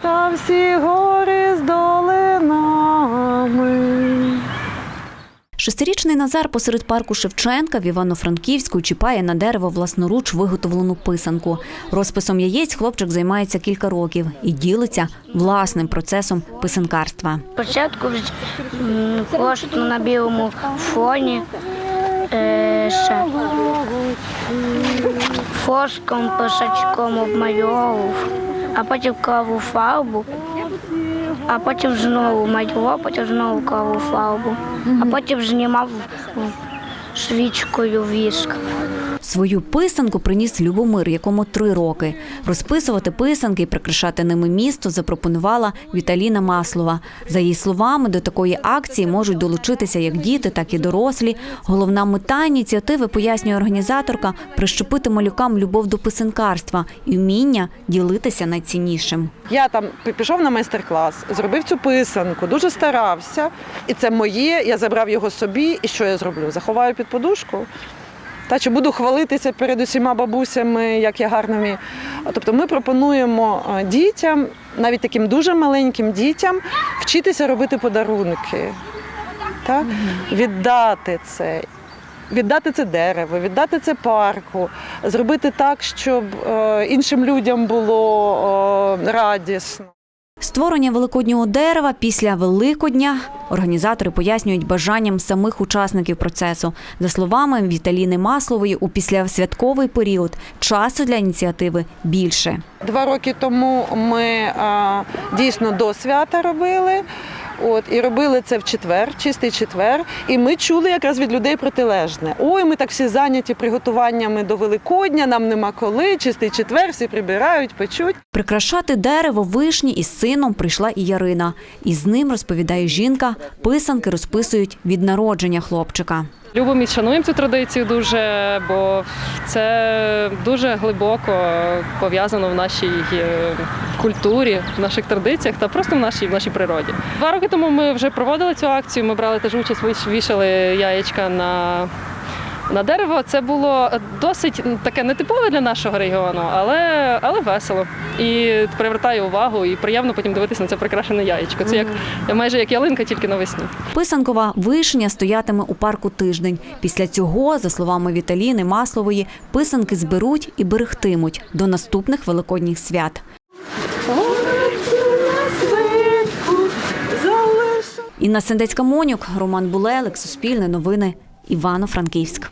Та всі гори з долинами. Шестирічний Назар посеред парку Шевченка в Івано-Франківську чіпає на дерево власноруч виготовлену писанку. Розписом яєць хлопчик займається кілька років і ділиться власним процесом писанкарства. Спочатку просто на білому фоні е, ще фоском, писачком обмальовував, а потім клав у фарбу, а потім знову малював, потім знову клав у фарбу, а потім знімав свічкою віск. Свою писанку приніс Любомир, якому три роки. Розписувати писанки і прикрашати ними місто запропонувала Віталіна Маслова. За її словами, до такої акції можуть долучитися як діти, так і дорослі. Головна мета ініціативи, пояснює організаторка, прищепити малюкам любов до писанкарства і вміння ділитися найціннішим. Я там пішов на майстер-клас, зробив цю писанку, дуже старався. І це моє, я забрав його собі. І що я зроблю? Заховаю під подушку. Та чи буду хвалитися перед усіма бабусями, як я гарно вмію. Тобто ми пропонуємо дітям, навіть таким дуже маленьким дітям, вчитися робити подарунки, так? віддати це. Віддати це дерево, віддати це парку, зробити так, щоб е, іншим людям було радісно. Створення великоднього дерева після Великодня організатори пояснюють бажанням самих учасників процесу. За словами Віталіни Маслової, у післясвятковий період часу для ініціативи більше. Два роки тому ми дійсно до свята робили. От і робили це в четвер, чистий четвер. І ми чули якраз від людей протилежне. Ой, ми так всі зайняті приготуваннями до Великодня, нам нема коли, чистий четвер, всі прибирають, печуть. Прикрашати дерево вишні із сином прийшла і Ярина. І з ним, розповідає жінка, писанки розписують від народження хлопчика. Любимо і шануємо цю традицію дуже, бо це дуже глибоко пов'язано в нашій е, культурі, в наших традиціях та просто в нашій, в нашій природі. Два роки тому ми вже проводили цю акцію. Ми брали теж участь, вішали яєчка на. На дерево це було досить таке нетипове для нашого регіону, але, але весело. І привертає увагу, і приємно потім дивитися на це прикрашене яєчко. Це як майже як ялинка, тільки навесні. Писанкова вишня стоятиме у парку тиждень. Після цього, за словами Віталіни Маслової, писанки зберуть і берегтимуть до наступних великодніх свят. Інна Сендецька Монюк, Роман Булелик, Суспільне новини, Івано-Франківськ.